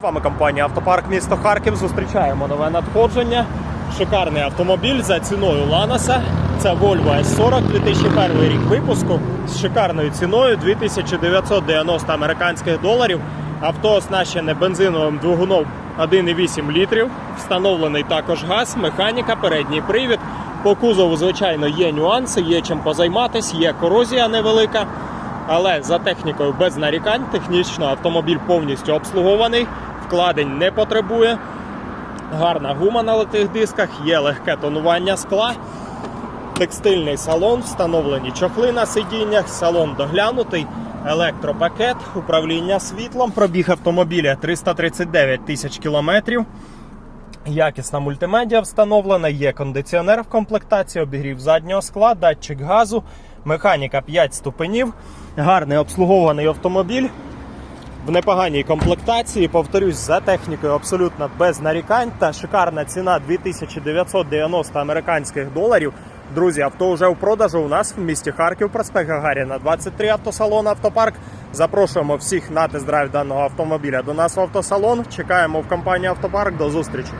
З вами компанія Автопарк місто Харків. Зустрічаємо нове надходження. Шикарний автомобіль за ціною Ланоса. Це Volvo S40 2001 рік випуску з шикарною ціною 2990 американських доларів. Авто оснащене бензиновим двигуном 1,8 літрів. Встановлений також газ, механіка, передній привід. По кузову, звичайно, є нюанси, є чим позайматись, є корозія невелика. Але за технікою без нарікань, технічно автомобіль повністю обслугований, вкладень не потребує. Гарна гума на литих дисках, є легке тонування скла, текстильний салон, встановлені чохли на сидіннях, салон доглянутий, електропакет, управління світлом, пробіг автомобіля 339 тисяч кілометрів. Якісна мультимедіа встановлена, є кондиціонер в комплектації, обігрів заднього скла, датчик газу, механіка 5 ступенів, гарний обслугований автомобіль. В непоганій комплектації, повторюсь, за технікою абсолютно без нарікань та шикарна ціна 2990 американських доларів. Друзі, авто вже у продажу у нас в місті Харків, проспект Гагаріна, 23 автосалон Автопарк. Запрошуємо всіх на тест-драйв даного автомобіля до нас в автосалон. Чекаємо в компанії Автопарк. До зустрічі.